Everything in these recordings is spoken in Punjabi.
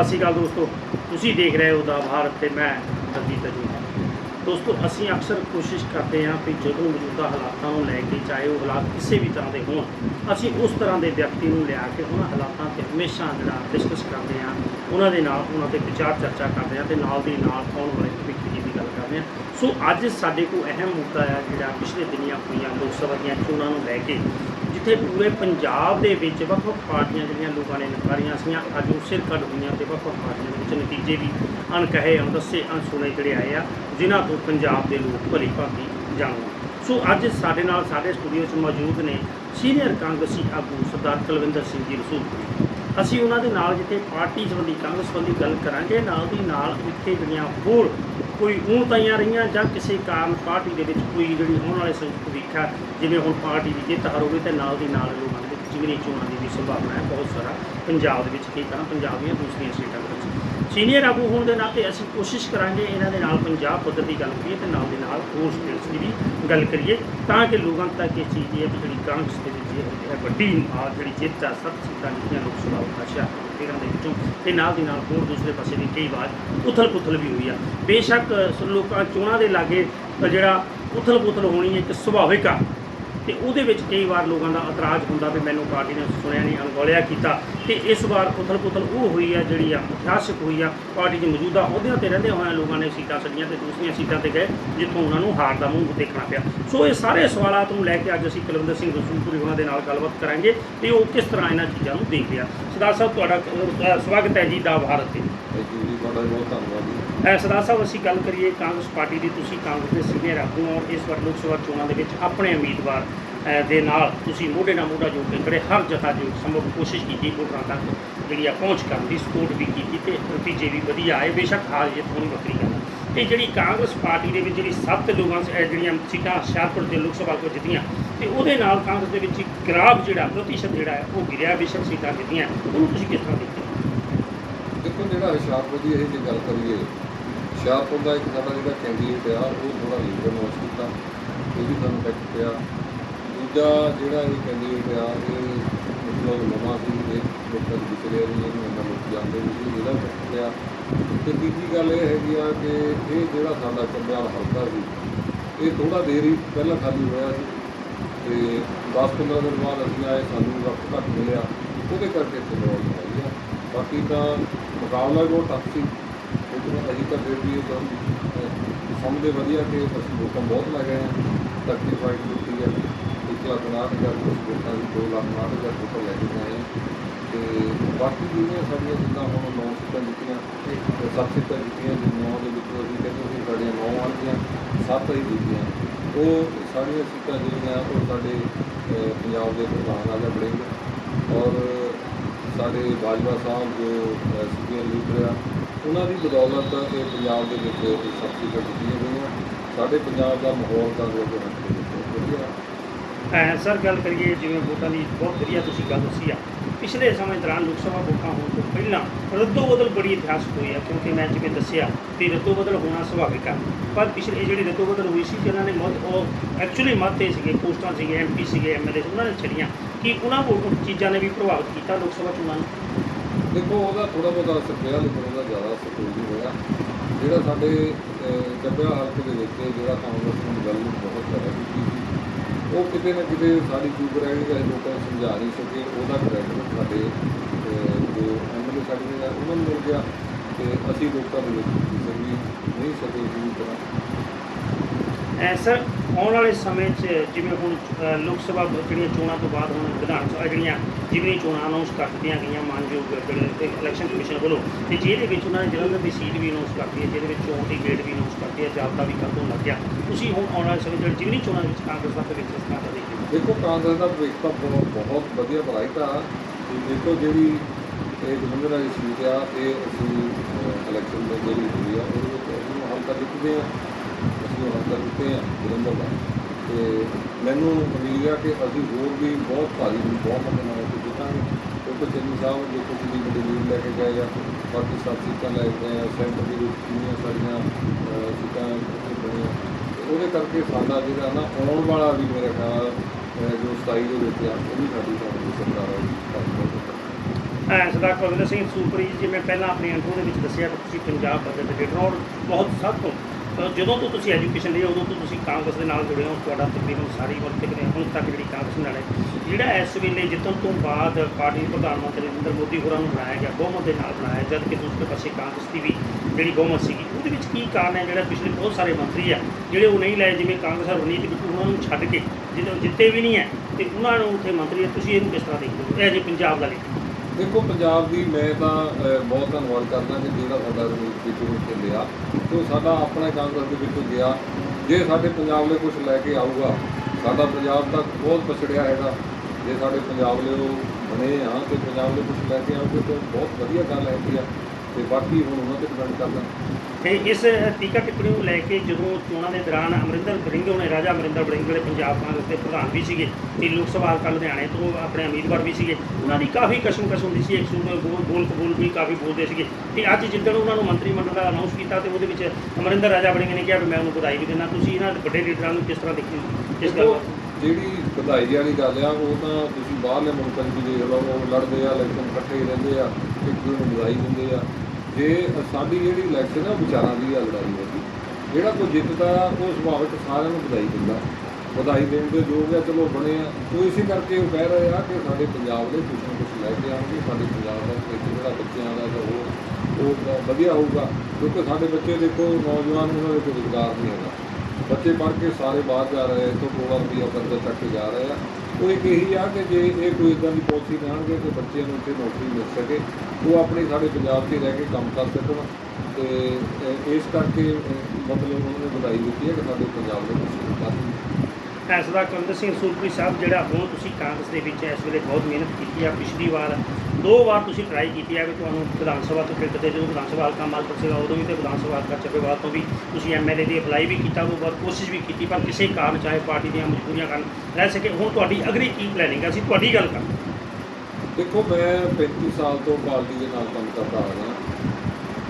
ਸਤਿ ਸ਼੍ਰੀ ਅਕਾਲ ਦੋਸਤੋ। ਤੁਸੀਂ ਦੇਖ ਰਹੇ ਹੋ ਦਾ ਭਾਰਤ ਤੇ ਮੈਂ ਹਰਜੀਤ ਜੀ ਦੋਸਤੋ, ਅਸੀਂ ਅਕਸਰ ਕੋਸ਼ਿਸ਼ ਕਰਦੇ ਹਾਂ ਕਿ ਜਦੋਂ ਮੌਜੂਦਾ ਹਾਲਾਤਾਂ ਨੂੰ ਲੈ ਕੇ, ਚਾਹੇ ਉਹ ਹਾਲਾਤ ਕਿਸੇ ਵੀ ਤਰ੍ਹਾਂ ਦੇ ਹੋਣ, ਅਸੀਂ ਉਸ ਤਰ੍ਹਾਂ ਦੇ ਵਿਅਕਤੀ ਨੂੰ ਲਿਆ ਕੇ ਉਹਨਾਂ ਹਾਲਾਤਾਂ ਤੇ ਹਮੇਸ਼ਾ ਜਿਹੜਾ ਡਿਸਕਸ ਕਰਦੇ ਹਾਂ, ਉਹਨਾਂ ਦੇ ਨਾਲ ਉਹਨਾਂ ਤੇ ਵਿਚਾਰ ਚਰਚਾ ਕਰਦੇ ਹਾਂ ਤੇ ਨਾਲ ਦੀ ਨਾਲ ਆਉਣ ਵਾਲੇ ਭਵਿੱਖ ਦੀ ਵੀ ਗੱਲ ਕਰਦੇ ਹਾਂ। ਸੋ, ਅੱਜ ਸਾਡੇ ਕੋਲ ਅਹਿਮ ਮੁੱਦਾ ਹੈ ਜਿਹੜਾ ਪਿਛਲੇ ਦਿਨੀਆਂ ਹੋਈਆਂ ਲੋਕ ਸਭਾ ਦੀਆਂ ਚੋਣਾਂ ਨੂੰ ਲੈ ਕੇ ਜਿੱਥੇ ਪੂਰੇ ਪੰਜਾਬ ਦੇ ਵਿੱਚ ਵੱਖ ਵੱਖ ਪਾਰਟੀਆਂ ਜਿਹੜੀਆਂ ਲੋਕਾਂ ਨੇ ਨਕਾਰੀਆਂ ਸੀਆਂ, ਅੱਜ ਉਹ ਸਿਰ ਕੱਢ ਹੋਈਆਂ ਤੇ ਵੱਖ ਵੱਖ ਪਾਰਟੀਆਂ ਦੇ ਵਿੱਚ ਨਤੀਜੇ ਵੀ ਅਣਕਹੇ, ਅਣਦੱਸੇ, ਅਣਸੁਣੇ ਜਿਹੜੇ ਆਏ ਆ, ਜਿਨ੍ਹਾਂ ਤੋਂ ਪੰਜਾਬ ਦੇ ਲੋਕ ਭਲੀ ਭਾਂਤੀ ਜਾਣੂ ਸੋ ਅੱਜ ਸਾਡੇ ਨਾਲ ਸਾਡੇ ਸਟੂਡੀਓ 'ਚ ਮੌਜੂਦ ਨੇ ਸੀਨੀਅਰ ਕਾਂਗਰਸੀ ਆਗੂ ਸਰਦਾਰ ਕੁਲਵਿੰਦਰ ਸਿੰਘ ਜੀ ਰਸੂਲਪੁਰੀ ਅਸੀਂ ਉਹਨਾਂ ਦੇ ਨਾਲ ਜਿੱਥੇ ਪਾਰਟੀ ਸੰਬੰਧੀ, ਕਾਂਗਰਸ ਸੰਬੰਧੀ ਗੱਲ ਕਰਾਂਗੇ, ਨਾਲ ਦੀ ਨਾਲ ਇੱਥੇ ਜਿਹੜੀਆਂ ਹੋਰ ਕੋਈ ਊਤਾਈਆਂ ਰਹੀਆਂ ਜਾਂ ਕਿਸੇ ਕਾਰਨ ਪਾਰਟੀ ਦੇ ਵਿੱਚ ਕੋਈ ਜਿਹੜੀ ਹੋਣ ਵਾਲੇ ਸੰਯੁਕਤ ਭਵਿੱਖ ਹੈ ਜਿਵੇਂ ਹੁਣ ਪਾਰਟੀ ਦੀ ਜਿੱਤ ਹਾਰ ਹੋਵੇ ਤੇ ਨਾਲ ਦੀ ਨਾਲ ਲੋਕਾਂ ਦੇ ਵਿੱਚ ਜਿਗਰੀ ਚੋਣਾਂ ਦੀ ਵੀ ਸੰਭਾਵਨਾ ਹੈ ਬਹੁਤ ਸਾਰਾ। ਪੰਜਾਬ ਦੇ ਵਿੱਚ ਕਈ ਤਰ੍ਹਾਂ ਪੰਜਾਬ ਦੀਆਂ ਦੂਸਰੀਆਂ ਸਟੇਟਾਂ ਸੀਨੀਅਰ ਆਗੂ ਹੋਣ ਦੇ ਨਾਤੇ ਅਸੀਂ ਕੋਸ਼ਿਸ਼ ਕਰਾਂਗੇ ਇਹਨਾਂ ਦੇ ਨਾਲ ਪੰਜਾਬ ਪੱਧਰ ਦੀ ਗੱਲ ਕਰੀਏ ਤੇ ਨਾਲ ਦੇ ਨਾਲ ਹੋਰ ਸਟੇਟਸ ਦੀ ਵੀ ਗੱਲ ਕਰੀਏ, ਤਾਂ ਕਿ ਲੋਕਾਂ ਤੱਕ ਇਹ ਚੀਜ਼ ਇਹ ਹੈ ਵੀ ਜਿਹੜੀ ਕਾਂਗਰਸ ਦੇ ਵਿੱਚ ਹੈ, ਵੱਡੀ ਜਿਹੜੀ ਜਿੱਤ ਆ ਸੱਤ ਸੀਟਾਂ ਜਿਹੜੀਆਂ ਲੋਕ ਸਭਾ ਉਪਾਸ਼ਾ ਤੇਰਾਂ ਦੇ ਵਿੱਚੋਂ ਤੇ ਨਾਲ ਦੀ ਨਾਲ ਹੋਰ ਦੂਸਰੇ ਪਾਸੇ ਵੀ ਕਈ ਵਾਰ ਉਥਲ ਪੁਥਲ ਵੀ ਹੋਈ ਆ। ਬੇਸ਼ੱਕ ਲੋਕਾਂ ਚੋਣਾਂ ਦੇ ਲਾਗੇ ਜਿਹੜਾ ਉਥਲ ਪੁਥਲ ਹੋਣੀ ਇੱਕ ਸੁਭਾਵਿਕ ਆ। ਤੇ ਉਹਦੇ ਵਿੱਚ ਕਈ ਵਾਰ ਲੋਕਾਂ ਦਾ ਇਤਰਾਜ਼ ਹੁੰਦਾ ਵੀ ਮੈਨੂੰ ਪਾਰਟੀ ਨੇ ਸੁਣਿਆ ਨਹੀਂ, ਅਣਗੌਲਿਆ ਕੀਤਾ। ਤੇ ਇਸ ਵਾਰ ਪੁਥਲ ਪੁਥਲ ਉਹ ਹੋਈ ਆ, ਜਿਹੜੀ ਆ ਇਤਿਹਾਸਕ ਹੋਈ ਆ, ਪਾਰਟੀ ਦੇ ਮੌਜੂਦਾ ਅਹੁਦਿਆਂ ਤੇ ਰਹਿੰਦੇ ਹੋਇਆਂ ਲੋਕਾਂ ਨੇ ਸੀਟਾਂ ਛੱਡੀਆਂ ਤੇ ਦੂਸਰੀਆਂ ਸੀਟਾਂ ਤੇ ਗਏ, ਜਿੱਥੋਂ ਉਹਨਾਂ ਨੂੰ ਹਾਰ ਦਾ ਮੂੰਹ ਦੇਖਣਾ ਪਿਆ। ਸੋ ਇਹ ਸਾਰੇ ਸਵਾਲਾਂ ਨੂੰ ਲੈ ਕੇ ਅੱਜ ਅਸੀਂ ਕੁਲਵਿੰਦਰ ਸਿੰਘ ਰਸੂਲਪੁਰੀ ਉਹਨਾਂ ਦੇ ਨਾਲ ਗੱਲਬਾਤ ਕਰਾਂਗੇ ਤੇ ਉਹ ਕਿਸ ਤਰ੍ਹਾਂ ਇਹਨਾਂ ਚੀਜ਼ਾਂ ਨੂੰ ਦੇਖ ਰਿਹਾ ਸਰਦਾਰ ਸਾਹਿਬ ਤੁਹਾਡਾ ਸਵਾਗਤ ਹੈ ਜੀ ਦਾ ਭਾਰਤ ਤੇ। ਜੀ ਤੁਹਾਡਾ ਬਹੁਤ ਧੰਨਵਾਦ ਜੀ। ਸਰਦਾਰ ਸਾਹਿਬ ਅਸੀਂ ਗੱਲ ਕਰੀਏ ਕਾਂਗਰਸ ਪਾਰਟੀ ਦੀ ਤੁਸੀਂ ਕਾਂਗਰਸ ਦੇ ਸੀਨੀਅਰ ਆਗੂ ਹੋ ਔਰ ਇਸ ਵਾਰ ਲੋਕ ਸਭਾ ਚੋਣਾਂ ਦੇ ਵਿੱਚ ਆਪਣੇ ਉਮੀਦਵਾਰ ਦੇ ਨਾਲ ਤੁਸੀਂ ਮੋਢੇ ਨਾਲ ਮੋਢਾ ਜੋੜ ਕੇ ਖੜੇ ਹਰ ਜਗ੍ਹਾ ਜੋ ਸੰਭਵ ਕੋਸ਼ਿਸ਼ ਕੀਤੀ ਵੋਟਰਾਂ ਤੱਕ ਜਿਹੜੀ ਆ ਪਹੁੰਚ ਕਰਨ ਦੀ ਸਪੋਰਟ ਵੀ ਕੀਤੀ ਤੇ ਨਤੀਜੇ ਵੀ ਵਧੀਆ ਆਏ ਬੇਸ਼ੱਕ ਹਾਰ ਜਿੱਤ ਹੋਣੀ ਵੱਖਰੀ ਗੱਲ ਹੈ ਤੇ ਜਿਹੜੀ ਕਾਂਗਰਸ ਪਾਰਟੀ ਦੇ ਵਿੱਚ ਜਿਹੜੀ ਸੱਤ ਲੋਕਾਂ ਸ- ਜਿਹੜੀਆਂ ਸੀਟਾਂ ਹੁਸ਼ਿਆਰਪੁਰ ਦੇ ਲੋਕ ਸਭਾ ਕੋਲ ਜਿੱਤੀਆਂ ਤੇ ਉਹਦੇ ਨਾਲ ਕਾਂਗਰਸ ਦੇ ਵਿੱਚ ਇੱਕ ਗ੍ਰਾਫ ਜਿਹੜਾ ਪ੍ਰਤੀਸ਼ਤ ਜਿਹੜਾ ਹੈ, ਉਹ ਗਿਰਿਆ ਬੇਸ਼ੱਕ ਸੀਟਾਂ ਜਿੱਤੀਆਂ ਉਹਨੂੰ ਤੁਸੀਂ ਕਿਸ ਤਰ੍ਹਾਂ ਦੇਖਦੇ ਦੇਖੋ, ਜਿਹੜਾ ਹੁਸ਼ਿਆਰਪੁਰ ਦੀ ਇਹ ਜੇ ਗੱਲ ਕਰੀਏ, ਹੁਸ਼ਿਆਰਪੁਰ ਦਾ ਇੱਕ ਸਾਡਾ ਜਿਹੜਾ ਕੈਂਡੀਡੇਟ ਆ, ਉਹ ਥੋੜਾ ਲੀਡਰ ਨੋਸ ਕੀਤਾ ਇਹ ਵੀ ਸਾਨੂੰ ਟੈਕਟ ਪਿਆ। ਦੂਜਾ ਜਿਹੜਾ ਇਹ ਕੈਂਡੀਡੇਟ ਆ, ਇਹ ਮਤਲਬ ਨਵਾਂ ਸੀ, ਇਹ ਲੋਕਾਂ ਦੀ ਵਿਚਰਿਆ ਨਹੀਂ ਇਹਨੂੰ ਇੰਨਾ ਲੋਕ ਜਾਂਦੇ ਨਹੀਂ ਸੀ ਇਹਦਾ ਟੈਕਟ ਪਿਆ। ਤੇ ਤੀਜੀ ਗੱਲ ਇਹ ਹੈਗੀ ਆ ਕਿ ਇਹ ਜਿਹੜਾ ਸਾਡਾ ਕੰਬਿਆਲ ਹਲਕਾ ਸੀ, ਇਹ ਥੋੜਾ ਦੇਰ ਹੀ ਪਹਿਲਾਂ ਖਾਲੀ ਹੋਇਆ ਸੀ। ਤੇ 10-15 ਦਿਨ ਬਾਅਦ ਅਸੀਂ ਆਏ, ਸਾਨੂੰ ਵਕਤ ਘੱਟ ਮਿਲਿਆ। ਉਹਦੇ ਕਰਕੇ ਇੱਥੇ ਪ੍ਰੋਬਲਮ ਆਈ ਆ। ਬਾਕੀ ਤਾਂ ਮੁਕਾਬਲਾ ਵੀ ਬਹੁਤ ਟਫ ਸੀ। ਲੇਕਿਨ ਅਸੀਂ ਤਾਂ ਫਿਰ ਵੀ ਇਹ ਸਮਝਦੇ ਵਧੀਆ ਕਿ ਅਸੀਂ ਵੋਟਾਂ ਬਹੁਤ ਲੈ ਗਏ ਹਾਂ ਤੱਕੀ ਫਾਈਟ ਕੀਤੀ ਹੈ ਇੱਕ ਲੱਖ ਉਣਾਹਠ ਹਜ਼ਾਰ ਕੁਛ ਵੋਟਾਂ ਦੀ, ਦੋ ਲੱਖ ਉਣਾਹਠ ਹਜ਼ਾਰ ਵੋਟਾਂ ਲੈ ਕੇ ਆਏ ਹਾਂ ਤੇ ਬਾਕੀ ਜਿਹੜੀਆਂ ਸਾਡੀਆਂ ਜਿੱਦਾਂ ਹੁਣ ਨੌ ਸੀਟਾਂ ਦਿੱਤੀਆਂ ਸੱਤ ਸੀਟਾਂ ਦਿੱਤੀਆਂ ਜੀ ਨੌ ਦੇ ਵਿੱਚੋਂ ਅਸੀਂ ਕਹਿੰਦੇ ਸੀ ਸਾਡੀਆਂ ਨੌ ਆਉਣਗੀਆਂ, ਸੱਤ ਹੀ ਦਿੱਤੀਆਂ ਉਹ ਸਾਰੀਆਂ ਸੀਟਾਂ ਜਿਹੜੀਆਂ ਉਹ ਸਾਡੇ ਪੰਜਾਬ ਦੇ ਪ੍ਰਧਾਨ ਆਜਾ ਬੜਿੰਗ ਔਰ ਸਾਡੇ ਬਾਜਵਾ ਸਾਹਿਬ ਜੋ ਸੀਨੀਅਰ ਲੀਡਰ ਆ, ਉਹਨਾਂ ਦੀ ਬਦੌਲਤ ਇਹ ਪੰਜਾਬ ਦੇ ਵਿੱਚ ਇਹ ਸਭ ਸੀਟਾਂ ਜਿੱਤੀਆਂ ਗਈਆਂ। ਸਾਡੇ ਪੰਜਾਬ ਦਾ ਮਾਹੌਲ ਤਾਂ ਜੋ ਕਿ ਵਧੀਆ। ਅਹ, ਸਰ, ਗੱਲ ਕਰੀਏ ਜਿਵੇਂ ਵੋਟਾਂ ਦੀ, ਬਹੁਤ ਵਧੀਆ ਤੁਸੀਂ ਗੱਲ ਦੱਸੀ ਆ। ਪਿਛਲੇ ਸਮੇਂ ਦੌਰਾਨ ਲੋਕ ਸਭਾ ਵੋਟਾਂ ਹੋਣ ਤੋਂ ਪਹਿਲਾਂ ਰੱਦੋ ਬਦਲ ਬੜੀ ਇਤਿਹਾਸਕ ਹੋਈ ਹੈ, ਕਿਉਂਕਿ ਮੈਂ ਜਿਵੇਂ ਦੱਸਿਆ ਕਿ ਰੱਦੋ ਬਦਲ ਹੋਣਾ ਸੁਭਾਵਿਕ ਆ ਪਰ ਪਿਛਲੇ ਜਿਹੜੀ ਰੱਦੋ ਬਦਲ ਹੋਈ ਸੀ ਜਿਹਨਾਂ ਨੇ ਮਤ, ਉਹ ਐਕਚੁਅਲੀ ਮਤੇ ਸੀਗੇ, ਪੋਸਟਾਂ ਸੀਗੇ ਐਮਪੀ ਸੀਗੇ ਐਮਐਲਏ ਉਹਨਾਂ ਨੇ ਛੜੀਆਂ ਕਿ ਉਹਨਾਂ ਵੋਟ ਚੀਜ਼ਾਂ ਨੇ ਵੀ ਪ੍ਰਭਾਵਿਤ ਕੀਤਾ ਲੋਕ ਸਭਾ ਚੋਣਾਂ ਨੂੰ। ਦੇਖੋ, ਉਹਦਾ ਥੋੜਾ ਬਹੁਤਾ ਅਸਰ ਪਿਆ, ਲੇਕਿਨ ਉਹਦਾ ਜ਼ਿਆਦਾ ਅਸਰ ਕੋਈ ਨਹੀਂ ਹੋਇਆ। ਜਿਹੜਾ ਸਾਡੇ ਚੱਬਿਆ ਹਲਕੇ ਦੇ ਵਿੱਚ ਜਿਹੜਾ ਕਾਂਗਰਸ ਨੂੰ ਡਿਵੈਲਪਮੈਂਟ ਬਹੁਤ ਜ਼ਿਆਦਾ ਕੀਤੀ ਉਹ ਕਿਤੇ ਨਾ ਕਿਤੇ ਸਾਡੀ ਚੂਕ ਰਹਿ ਗਈ ਕਿ ਲੋਕਾਂ ਨੂੰ ਸਮਝਾ ਨਹੀਂ ਸਕੇ। ਉਹਦਾ ਕ੍ਰੈਡਿਟ ਸਾਡੇ ਅਹ, ਜੋ ਐਮਐਲਏ ਸਾਡੇ ਨੇ ਉਹਨਾਂ ਨੂੰ ਮਿਲ ਗਿਆ ਤੇ ਅਸੀਂ ਲੋਕਾਂ ਦੇ ਵਿੱਚ ਕਿਸੇ ਵੀ ਨਹੀਂ ਸਕੇ। ਪੂਰੀ ਤਰ੍ਹਾਂ ਸਰ, ਆਉਣ ਵਾਲੇ ਸਮੇਂ 'ਚ ਜਿਵੇਂ ਹੁਣ ਲੋਕ ਸਭਾ ਜਿਹੜੀਆਂ ਚੋਣਾਂ ਤੋਂ ਬਾਅਦ ਹੁਣ ਵਿਧਾਨ ਸਭਾ ਜਿਹੜੀਆਂ ਜਿਵੇਂ ਚੋਣਾਂ ਅਨਾਉਂਸ ਕਰ ਦਿੱਤੀਆਂ ਗਈਆਂ, ਮਾਨਯੋਗ ਜਿਹੜੇ ਇਲੈਕਸ਼ਨ ਕਮਿਸ਼ਨ ਵੱਲੋਂ, ਤੇ ਜਿਹਦੇ ਵਿੱਚ ਉਹਨਾਂ ਨੇ ਜਲੰਧਰ ਦੀ ਸੀਟ ਵੀ ਅਨਾਉਂਸ ਕਰਤੀ ਹੈ, ਜਿਹਦੇ ਵਿੱਚ ਚੋਣ ਦੀ ਡੇਟ ਵੀ ਅਨਾਉਂਸ ਕਰਤੀ ਹੈ, ਜਾਬਤਾ ਵੀ ਕੱਲ੍ਹ ਤੋਂ ਲੱਗ ਗਿਆ। ਤੁਸੀਂ ਹੁਣ ਆਉਣ ਵਾਲੇ ਸਮੇਂ ਜਿਹੜੇ ਜਿਮਨੀ ਚੋਣਾਂ ਵਿੱਚ ਕਾਂਗਰਸ ਦਾ ਭਵਿੱਖ ਇਸ ਤਰ੍ਹਾਂ ਦਾ ਦੇਖਦੇ ਦੇਖੋ, ਕਾਂਗਰਸ ਦਾ ਭਵਿੱਖ ਤਾਂ ਬਹੁਤ ਵਧੀਆ ਬਰਾਈਟ ਆ ਦੇਖੋ ਜਿਹੜੀ ਇਹ ਜਲੰਧਰ ਵਾਲੀ ਸੀਟ ਆ, ਇਹ ਅਸੀਂ ਇਲੈਕਸ਼ਨ ਦੇ ਜਿਹੜੀ ਹੋਈ ਆ, ਉਹਦੇ ਹੱਲ ਕਰ ਦਿੱਤੇ ਆ ਅਸੀਂ ਹੱਲ ਕਰ ਦਿੱਤੇ ਆ ਜਲੰਧਰ ਦਾ। ਤੇ ਮੈਨੂੰ ਉਮੀਦ ਆ ਕਿ ਅਸੀਂ ਹੋਰ ਵੀ ਬਹੁਤ ਭਾਰੀ ਬਹੁਤ ਮੰਨਣਾ ਨਾਲ ਕਿ ਜਿੱਤਾਂਗੇ। ਕਿਉਂਕਿ ਚੰਨੀ ਸਾਹਿਬ ਦੇਖੋ ਕਿੰਨੀ ਵੱਡੀ ਲੀਡ ਲੈ ਕੇ ਗਏ ਆ, ਬਾਕੀ ਸਭ ਸੀਟਾਂ ਲੈ ਕੇ ਗਏ ਆ, ਸੈਂਟਰ ਦੇ ਵਿੱਚ ਕਿੰਨੀਆਂ ਸਾਰੀਆਂ ਸੀਟਾਂ ਬਣੀਆਂ। ਉਹਦੇ ਕਰਕੇ ਸਾਡਾ ਜਿਹੜਾ ਨਾ ਆਉਣ ਵਾਲਾ ਵੀ ਮੇਰੇ ਖਿਆਲ ਜੋ 27 ਦੇ ਵਿੱਚ ਆ, ਉਹ ਵੀ ਸਾਡੀ ਸਾਡੀ ਸਰਕਾਰ ਆ, ਉਹ ਵੀ ਸਰਦਾਰ ਕੁਲਵਿੰਦਰ ਸਿੰਘ ਸੂਪਰੀ ਜੀ ਜਿਵੇਂ ਪਹਿਲਾਂ ਆਪਣੇ ਇੰਟਰਵਿਊ ਦੇ ਵਿੱਚ ਦੱਸਿਆ ਕਿ ਤੁਸੀਂ ਪੰਜਾਬ ਬਦਲ ਦੇ ਲੀਡਰ ਔਰ ਬਹੁਤ ਸਭ ਤੋਂ ਜਦੋਂ ਤੋਂ ਤੁਸੀਂ ਐਜੂਕੇਸ਼ਨ ਲਈ, ਉਦੋਂ ਤੋਂ ਤੁਸੀਂ ਕਾਂਗਰਸ ਦੇ ਨਾਲ ਜੁੜੇ ਹੋ, ਤੁਹਾਡਾ ਤਕਰੀਬਨ ਸਾਰੀ ਉਮਰ ਤਕਰੀਬਨ ਹੁਣ ਤੱਕ ਜਿਹੜੀ ਕਾਂਗਰਸ ਨਾਲ ਹੈ, ਜਿਹੜਾ ਇਸ ਵੇਲੇ ਜਿੱਤਣ ਤੋਂ ਬਾਅਦ ਪਾਰਟੀ ਦੇ ਪ੍ਰਧਾਨ ਮੰਤਰੀ ਨਰਿੰਦਰ ਮੋਦੀ ਹੋਰਾਂ ਨੂੰ ਬਣਾਇਆ ਗਿਆ, ਬਹੁਮਤ ਦੇ ਨਾਲ ਬਣਾਇਆ ਜਦ ਕਿ ਦੂਸਰੇ ਪਾਸੇ ਕਾਂਗਰਸ ਦੀ ਵੀ ਜਿਹੜੀ ਬਹੁਮਤ ਸੀਗੀ, ਉਹਦੇ ਵਿੱਚ ਕੀ ਕਾਰਨ ਹੈ, ਜਿਹੜਾ ਪਿਛਲੇ ਬਹੁਤ ਸਾਰੇ ਮੰਤਰੀ ਆ, ਜਿਹੜੇ ਉਹ ਨਹੀਂ ਲਏ, ਜਿਵੇਂ ਕਾਂਗਰਸ ਰਣਨੀਤੀ ਵਿੱਚ ਉਹਨਾਂ ਨੂੰ ਛੱਡ ਕੇ ਜਦੋਂ ਜਿੱਤੇ ਵੀ ਨਹੀਂ ਹੈ, ਤੇ ਉਹਨਾਂ ਨੂੰ ਉੱਥੇ ਮੰਤਰੀ ਤੁਸੀਂ ਇਹਨੂੰ ਕਿਸ ਤਰ੍ਹਾਂ ਦੇਖਦੇ ਹੋ? ਇਹ ਜੇ ਪੰਜਾਬ ਦਾ ਲਈ ਦੇਖੋ, ਪੰਜਾਬ ਦੀ ਮੈਂ ਤਾਂ ਬਹੁਤ ਧੰਨਵਾਦ ਕਰਦਾ ਕਿ ਜਿਹੜਾ ਸਾਡਾ ਰਣਜੀਤ ਵਿੱਚੋਂ ਚੱਲਿਆ ਉਹ ਸਾਡਾ ਆਪਣਾ ਕਾਂਗਰਸ ਦੇ ਵਿੱਚੋਂ ਗਿਆ। ਜੇ ਸਾਡੇ ਪੰਜਾਬ ਲਈ ਕੁਝ ਲੈ ਕੇ ਆਊਗਾ, ਸਾਡਾ ਪੰਜਾਬ ਤਾਂ ਬਹੁਤ ਪਛੜਿਆ ਹੈਗਾ। ਜੇ ਸਾਡੇ ਪੰਜਾਬ ਲਈ ਉਹ ਬਣੇ ਆ ਤੇ ਪੰਜਾਬ ਲਈ ਕੁਝ ਲੈ ਕੇ ਆਊਗੇ ਤਾਂ ਬਹੁਤ ਵਧੀਆ ਗੱਲ ਹੈਗੀ ਆ। ਤੇ ਬਾਕੀ ਹੁਣ ਉਹਨਾਂ ਤੇ ਡਿਪੈਂਡ ਕਰਦਾ ਤੇ ਇਸ ਟੀਕਾ ਟਿੱਪਣੀ ਨੂੰ ਲੈ ਕੇ ਜਦੋਂ ਚੋਣਾਂ ਦੇ ਦੌਰਾਨ ਅਮਰਿੰਦਰ ਬਰਿੰਗ ਹੋਣੇ, ਰਾਜਾ ਅਮਰਿੰਦਰ ਬਰਿੰਗ ਜਿਹੜੇ ਪੰਜਾਬ ਕਾਂਗਰਸ ਦੇ ਪ੍ਰਧਾਨ ਵੀ ਸੀਗੇ ਤੇ ਲੋਕ ਸਭਾ ਹਲਕਾ ਲੁਧਿਆਣੇ ਤੋਂ ਆਪਣੇ ਉਮੀਦਵਾਰ ਵੀ ਸੀਗੇ, ਉਹਨਾਂ ਦੀ ਕਾਫੀ ਕਸਮ ਕਸ਼ਮਕਸ਼ ਹੁੰਦੀ ਸੀ, ਇੱਕ ਸੂਰ ਬੋਲ ਬੋਲ ਕਬੂਲ ਵੀ ਕਾਫੀ ਬੋਲਦੇ ਸੀਗੇ ਤੇ ਅੱਜ ਜਿੱਦਣ ਉਹਨਾਂ ਨੂੰ ਮੰਤਰੀ ਮੰਡਲ ਦਾ ਅਨਾਉਂਸ ਕੀਤਾ ਤੇ ਉਹਦੇ ਵਿੱਚ ਅਮਰਿੰਦਰ, ਰਾਜਾ ਬਰਿੰਗ ਨੇ ਕਿਹਾ ਵੀ ਮੈਂ ਉਹਨੂੰ ਵਧਾਈ ਵੀ ਦਿੰਦਾ, ਤੁਸੀਂ ਇਹਨਾਂ ਵੱਡੇ ਲੀਡਰਾਂ ਨੂੰ ਕਿਸ ਤਰ੍ਹਾਂ ਦੇਖੀ, ਕਿਸ ਗੱਲ ਜਿਹੜੀ ਵਧਾਈ ਵਾਲੀ ਗੱਲ ਆ, ਉਹ ਤਾਂ ਤੁਸੀਂ ਬਾਹਰਲੇ ਮੁਲਕਾਂ 'ਚ ਦੇਖ ਲਓ, ਉਹ ਲੜਦੇ ਆ ਇਲੈਕਸ਼ਨ ਇਕੱਠੇ ਰਹਿੰਦੇ ਆ, ਇੱਕ ਦੂਜੇ ਨੂੰ ਵਧਾਈ ਦਿੰਦੇ ਆ। ਜੇ ਸਾਡੀ ਜਿਹੜੀ ਇਲੈਕਸ਼ਨ ਆ ਉਹ ਵਿਚਾਰਾਂ ਦੀ ਆ ਲੜਾਈ ਹੈਗੀ ਜਿਹੜਾ ਕੋਈ ਜਿੱਤਦਾ, ਉਹ ਸੁਭਾਵਿਕ ਸਾਰਿਆਂ ਨੂੰ ਵਧਾਈ ਦਿੰਦਾ। ਵਧਾਈ ਦੇਣ ਦੇ ਯੋਗ ਆ, ਚਲੋ ਬਣੇ ਆ। ਉਹ ਇਸੇ ਕਰਕੇ ਉਹ ਕਹਿ ਰਹੇ ਆ ਕਿ ਸਾਡੇ ਪੰਜਾਬ ਦੇ ਕੁਛ ਨਾ ਕੁਛ ਲੈ ਕੇ ਆਉਣਗੇ, ਸਾਡੇ ਪੰਜਾਬ ਦਾ ਇੱਕ ਜਿਹੜਾ ਬੱਚਿਆਂ ਦਾ ਜਾਂ ਉਹ ਵਧੀਆ ਹੋਊਗਾ, ਕਿਉਂਕਿ ਸਾਡੇ ਬੱਚੇ ਦੇਖੋ, ਨੌਜਵਾਨ ਉਹਨਾਂ ਦੇ ਕੋਈ ਰੁਜ਼ਗਾਰ ਨਹੀਂ ਹੈਗਾ। ਬੱਚੇ ਪੜ੍ਹ ਕੇ ਸਾਰੇ ਬਾਹਰ ਜਾ ਰਹੇ ਤੋਂ ਕੋਲਾ ਰੁਪਈਆ ਕਰਜ਼ਾ ਤੱਕ ਜਾ ਰਹੇ ਆ। ਉਹ ਇੱਕ ਇਹੀ ਆ ਕਿ ਜੇ ਇਹ ਕੋਈ ਇਦਾਂ ਦੀ ਪਾਲਿਸੀ ਲਿਆਉਣਗੇ ਕਿ ਬੱਚਿਆਂ ਨੂੰ ਇੱਥੇ ਨੌਕਰੀ ਮਿਲ ਸਕੇ। ਉਹ ਆਪਣੇ ਸਾਡੇ ਪੰਜਾਬ 'ਚ ਰਹਿ ਕੇ ਕੰਮ ਕਰ ਸਕਣ ਤੇ ਇਸ ਕਰਕੇ ਮਤਲਬ ਉਹਨਾਂ ਨੇ ਵਧਾਈ ਦਿੱਤੀ ਹੈ ਕਿ ਸਾਡੇ ਪੰਜਾਬ ਦੇ ਕੁਝ ਕਾਫੀ ਫੈਸਲਾ ਕੁਲਵਿੰਦਰ ਸਿੰਘ ਸੂਰਪੁਰੀ ਸਾਹਿਬ ਜਿਹੜਾ ਹੁਣ ਤੁਸੀਂ ਕਾਂਗਰਸ ਦੇ ਵਿੱਚ ਇਸ ਵੇਲੇ ਬਹੁਤ ਮਿਹਨਤ ਕੀਤੀ ਆ, ਪਿਛਲੀ ਵਾਰ ਦੋ ਵਾਰ ਤੁਸੀਂ ਟਰਾਈ ਕੀਤੀ ਆ ਕਿ ਤੁਹਾਨੂੰ ਵਿਧਾਨ ਸਭਾ ਤੋਂ ਟਿਕਟ ਦੇ ਜਦੋਂ ਵਿਧਾਨ ਸਭਾ ਹਲਕਾ ਮਾਲਪੁਰ ਸੀਗਾ, ਉਦੋਂ ਵੀ ਤੇ ਵਿਧਾਨ ਸਭਾ ਹਲਕਾ ਚੱਬੇਵਾਲ ਤੋਂ ਵੀ ਤੁਸੀਂ ਐਮਐਲਏ ਦੀ ਅਪਲਾਈ ਵੀ ਕੀਤਾ ਉਹ ਬਹੁਤ ਕੋਸ਼ਿਸ਼ ਵੀ ਕੀਤੀ, ਪਰ ਕਿਸੇ ਕਾਰਨ ਚਾਹੇ ਪਾਰਟੀ ਦੀਆਂ ਮਜਬੂਰੀਆਂ ਕਾਰਨ ਰਹਿ ਸਕੇ, ਹੁਣ ਤੁਹਾਡੀ ਅਗਲੀ ਕੀ ਪਲੈਨਿੰਗ ਆ? ਅਸੀਂ ਤੁਹਾਡੀ ਗੱਲ ਕਰ ਦੇਖੋ, ਮੈਂ 35 ਸਾਲ ਤੋਂ ਪਾਰਟੀ ਦੇ ਨਾਲ ਕੰਮ ਕਰਦਾ ਆ ਰਿਹਾ।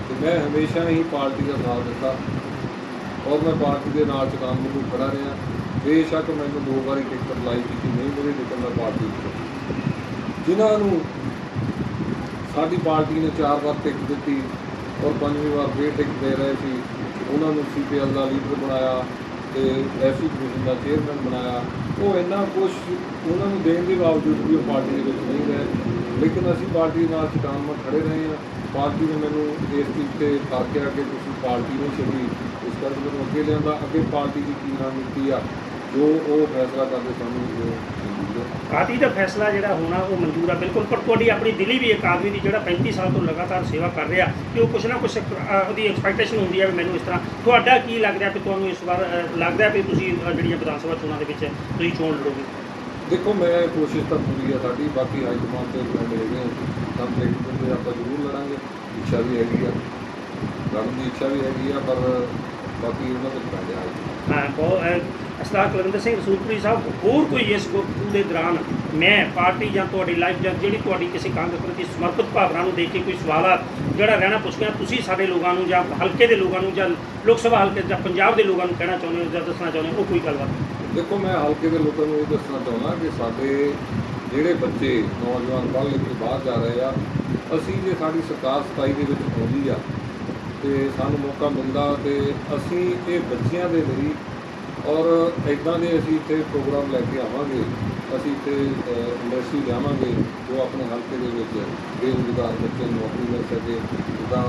ਤੇ ਮੈਂ ਹਮੇਸ਼ਾ ਹੀ ਪਾਰਟੀ ਦਾ ਸਾਥ ਦਿੱਤਾ ਔਰ ਮੈਂ ਪਾਰਟੀ ਦੇ ਨਾਲ ਚੁਕਾਮ ਨੂੰ ਖੜਾ ਰਿਹਾ। ਬੇਸ਼ੱਕ ਮੈਨੂੰ ਦੋ ਵਾਰੀ ਟਿਕਟ ਲਾਈ ਕੀਤੀ ਨਹੀਂ, ਮੇਰੀ ਟਿਕਟ ਮੈਂ ਪਾਰਟੀ ਵਿੱਚ ਜਿਨ੍ਹਾਂ ਨੂੰ ਸਾਡੀ ਪਾਰਟੀ ਨੇ ਚਾਰ ਵਾਰ ਟਿਕਟ ਦਿੱਤੀ ਔਰ ਪੰਜਵੀਂ ਵਾਰ ਫੇਰ ਟਿਕਟ ਦੇ ਰਹੇ ਸੀ, ਉਹਨਾਂ ਨੂੰ ਸੀਪੀਐਲ ਦਾ ਲੀਡਰ ਬਣਾਇਆ ਤੇ ਐਸੀ ਕਮਿਸ਼ਨ ਦਾ ਚੇਅਰਮੈਨ ਬਣਾਇਆ। ਉਹ ਇੰਨਾ ਕੁਛ ਉਹਨਾਂ ਨੂੰ ਦੇਣ ਦੇ ਬਾਵਜੂਦ ਵੀ ਉਹ ਪਾਰਟੀ ਦੇ ਵਿੱਚ ਨਹੀਂ ਰਹੇ। ਲੇਕਿਨ ਅਸੀਂ ਪਾਰਟੀ ਨਾਲ ਚਟਾਨ ਖੜੇ ਰਹੇ ਹਾਂ। ਪਾਰਟੀ ਨੇ ਮੈਨੂੰ ਇਸ ਚੀਜ਼ ਤੇ ਫਰਕਿਆ ਕਿ ਤੁਸੀਂ ਪਾਰਟੀ ਨਹੀਂ ਛੱਡੀ, ਇਸ ਕਰਕੇ ਮੈਨੂੰ ਅੱਗੇ ਲਿਆਂਦਾ। ਅੱਗੇ ਪਾਰਟੀ ਦੀ ਕੀ ਰਣਨੀਤੀ ਆ? ਜੋ ਉਹ ਫੈਸਲਾ ਕਰਦੇ ਸਾਨੂੰ ਉਹ ਮਨਜ਼ੂਰ ਹੈ ਪਾਰਟੀ ਦਾ ਫੈਸਲਾ ਜਿਹੜਾ ਹੋਣਾ ਉਹ ਮਨਜ਼ੂਰ ਆ ਬਿਲਕੁਲ ਪਰ ਤੁਹਾਡੀ ਆਪਣੀ ਦਿਲੀ ਵੀ ਇੱਕ ਆਦਮੀ ਦੀ ਜਿਹੜਾ 35 ਸਾਲ ਤੋਂ ਲਗਾਤਾਰ ਸੇਵਾ ਕਰ ਰਿਹਾ ਕਿ ਉਹ ਕੁਛ ਨਾ ਕੁਛ ਅਹ, ਉਹਦੀ ਐਕਸਪੈਕਟੇਸ਼ਨ ਹੁੰਦੀ ਹੈ ਵੀ ਮੈਨੂੰ ਇਸ ਤਰ੍ਹਾਂ ਤੁਹਾਡਾ ਕੀ ਲੱਗਦਾ ਕਿ ਤੁਹਾਨੂੰ ਇਸ ਵਾਰ ਅਹ, ਲੱਗਦਾ ਵੀ ਤੁਸੀਂ ਅਹ, ਜਿਹੜੀਆਂ ਵਿਧਾਨ ਸਭਾ ਚੋਣਾਂ ਦੇ ਵਿੱਚ ਤੁਸੀਂ ਚੋਣ ਲੜੋਗੇ? ਦੇਖੋ ਮੈਂ ਕੋਸ਼ਿਸ਼ ਤਾਂ ਪੂਰੀ ਹੈ ਸਾਡੀ ਬਾਕੀ ਹਾਈ ਕਮਾਂਡ ਤੇ ਡਿਪੈਂਡ ਹੈਗੇ ਆ ਸਮ ਟੈਕਨੀਕਲ ਤੇ ਆਪਾਂ ਜ਼ਰੂਰ ਲੜਾਂਗੇ ਇੱਛਾ ਵੀ ਹੈਗੀ ਆ। ਲੜਨ ਦੀ ਇੱਛਾ ਵੀ ਹੈਗੀ ਆ ਪਰ ਬਾਕੀ ਉਹਨਾਂ ਤੇ ਡਿਪੈਂਡ ਹੈ ਬਹੁਤ ਅਸਲਾ ਕੁਲਵਿੰਦਰ ਸਿੰਘ ਸੂਤਰੀ ਸਾਹਿਬ ਹੋਰ ਕੋਈ ਇਸ ਗੁਰਪੁਰ ਦੇ ਦੌਰਾਨ ਮੈਂ ਪਾਰਟੀ ਜਾਂ ਤੁਹਾਡੀ ਲਾਈਫ ਜਾਂ ਜਿਹੜੀ ਤੁਹਾਡੀ ਕਿਸੇ ਕਾਂਗਰਸ ਪ੍ਰਤੀ ਸਮਰਪਿਤ ਭਾਵਨਾ ਨੂੰ ਦੇਖ ਕੇ ਕੋਈ ਸਵਾਲਾਤ ਜਿਹੜਾ ਰਹਿਣਾ ਪੁੱਛਿਆ ਤੁਸੀਂ ਸਾਡੇ ਲੋਕਾਂ ਨੂੰ ਜਾਂ ਹਲਕੇ ਦੇ ਲੋਕਾਂ ਨੂੰ ਜਾਂ ਲੋਕ ਸਭਾ ਹਲਕੇ ਜਾਂ ਪੰਜਾਬ ਦੇ ਲੋਕਾਂ ਨੂੰ ਕਹਿਣਾ ਚਾਹੁੰਦੇ ਹੋ ਜਾਂ ਦੱਸਣਾ ਚਾਹੁੰਦੇ ਹੋ ਉਹ ਕੋਈ ਗੱਲਬਾਤ ਦੇਖੋ ਮੈਂ ਹਲਕੇ ਦੇ ਲੋਕਾਂ ਨੂੰ ਇਹ ਦੱਸਣਾ ਚਾਹੁੰਦਾ ਕਿ ਸਾਡੇ ਜਿਹੜੇ ਬੱਚੇ ਨੌਜਵਾਨ ਪੜ੍ਹ ਲਿਖ ਕੇ ਬਾਹਰ ਜਾ ਰਹੇ ਆ ਅਸੀਂ ਜੇ ਸਾਡੀ ਸਰਕਾਰ 27 ਦੇ ਵਿੱਚ ਆਉਂਦੀ ਆ ਤੇ ਸਾਨੂੰ ਮੌਕਾ ਮਿਲਦਾ ਤੇ ਅਸੀਂ ਇਹ ਬੱਚਿਆਂ ਦੇ ਲਈ ਔਰ ਇਦਾਂ ਦੇ ਅਸੀਂ ਇੱਥੇ ਪ੍ਰੋਗਰਾਮ ਲੈ ਕੇ ਆਵਾਂਗੇ। ਅਸੀਂ ਇੱਥੇ ਇੰਡਸਟਰੀ ਲਿਆਵਾਂਗੇ ਜੋ ਆਪਣੇ ਹਲਕੇ ਦੇ ਵਿੱਚ ਬੇਰੁਜ਼ਗਾਰ ਬੱਚੇ ਨੂੰ ਨੌਕਰੀ ਮਿਲ ਸਕੇ। ਜਿੱਦਾਂ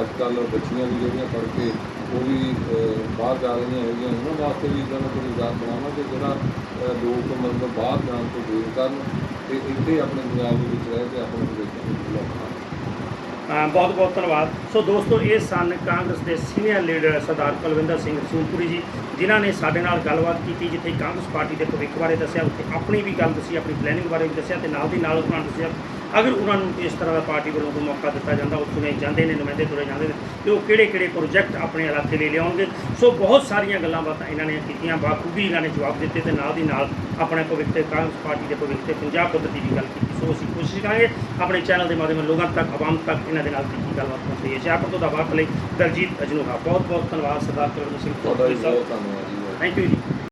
ਅੱਜ ਕੱਲ੍ਹ ਬੱਚੀਆਂ ਵੀ ਜਿਹੜੀਆਂ ਪੜ੍ਹ ਕੇ ਉਹ ਵੀ ਬਾਹਰ ਜਾ ਰਹੀਆਂ ਹੈਗੀਆਂ, ਉਹਨਾਂ ਵਾਸਤੇ ਵੀ ਇੱਦਾਂ ਦਾ ਕੋਈ ਰੁਜ਼ਗਾਰ ਬਣਾਵਾਂਗੇ, ਜਿਹੜਾ ਲੋਕ ਮਤਲਬ ਬਾਹਰ ਜਾਣ ਤੋਂ ਦੂਰ ਕਰਨ ਤੇ ਇੱਥੇ ਆਪਣੇ ਪੰਜਾਬ ਦੇ ਵਿੱਚ ਰਹਿ ਕੇ ਆਪਣੇ ਭਵਿੱਖ ਨੂੰ ਬਣਾਉਣ। ਬਹੁਤ ਬਹੁਤ ਧੰਨਵਾਦ। ਸੋ ਦੋਸਤੋ, ਇਹ ਸਨ ਕਾਂਗਰਸ ਦੇ ਸੀਨੀਅਰ ਲੀਡਰ ਸਰਦਾਰ ਕੁਲਵਿੰਦਰ ਸਿੰਘ ਸੂਪੁਰੀ ਜੀ, ਜਿਨ੍ਹਾਂ ਨੇ ਸਾਡੇ ਨਾਲ ਗੱਲਬਾਤ ਕੀਤੀ, ਜਿੱਥੇ ਕਾਂਗਰਸ ਪਾਰਟੀ ਦੇ ਭਵਿੱਖ ਬਾਰੇ ਦੱਸਿਆ, ਉੱਥੇ ਆਪਣੀ ਵੀ ਗੱਲ ਦੱਸੀ, ਆਪਣੀ ਪਲੈਨਿੰਗ ਬਾਰੇ ਵੀ ਦੱਸਿਆ ਤੇ ਨਾਲ ਦੀ ਨਾਲ ਉਹਨਾਂ ਨੂੰ ਦੱਸਿਆ। ਅਗਰ ਉਹਨਾਂ ਨੂੰ ਇਸ ਤਰ੍ਹਾਂ ਦਾ ਪਾਰਟੀ ਵੱਲੋਂ ਕੋਈ ਮੌਕਾ ਦਿੱਤਾ ਜਾਂਦਾ ਉਹ ਚੁਣੇ ਜਾਂਦੇ ਨੇ ਨੁਮਾਇੰਦੇ ਤੁਰੇ ਜਾਂਦੇ ਨੇ ਤੇ ਉਹ ਕਿਹੜੇ ਕਿਹੜੇ ਪ੍ਰੋਜੈਕਟ ਆਪਣੇ ਇਲਾਕੇ ਲਈ ਲਿਆਉਣਗੇ? ਸੋ ਬਹੁਤ ਸਾਰੀਆਂ ਗੱਲਾਂ ਬਾਤਾਂ ਇਹਨਾਂ ਨੇ ਕੀਤੀਆਂ ਬਾਖੂਬੀ ਇਹਨਾਂ ਨੇ ਜਵਾਬ ਦਿੱਤੇ ਤੇ ਨਾਲ ਦੀ ਨਾਲ ਆਪਣੇ ਭਵਿੱਖ ਤੇ ਕਾਂਗਰਸ ਪਾਰਟੀ ਦੇ ਭਵਿੱਖ ਤੇ ਪੰਜਾਬ ਪੱਧਰ ਦੀ ਵੀ ਗੱਲ ਕੀਤੀ। ਸੋ ਅਸੀਂ ਕੋਸ਼ਿਸ਼ ਕਰਾਂਗੇ ਆਪਣੇ ਚੈਨਲ ਦੇ ਮਾਧਿਅਮ ਲੋਕਾਂ ਤੱਕ ਆਵਾਮ ਤੱਕ ਇਹਨਾਂ ਦੇ ਨਾਲ ਕੀਤੀ ਗੱਲਬਾਤ ਪਹੁੰਚਾਈਏ ਸ਼ਾਹਪੁਰ ਤੋਂ ਦਾ ਵਾਰਤਾ ਲਈ ਦਰਜੀਤ ਅਜਨੂਹਾ। ਬਹੁਤ ਬਹੁਤ ਧੰਨਵਾਦ ਸਰਦਾਰ ਕੁਲਵਿੰਦਰ ਸਿੰਘ। ਤੁਹਾਡਾ ਵੀ ਬਹੁਤ ਧੰਨਵਾਦ ਥੈਂਕ ਯੂ ਜੀ।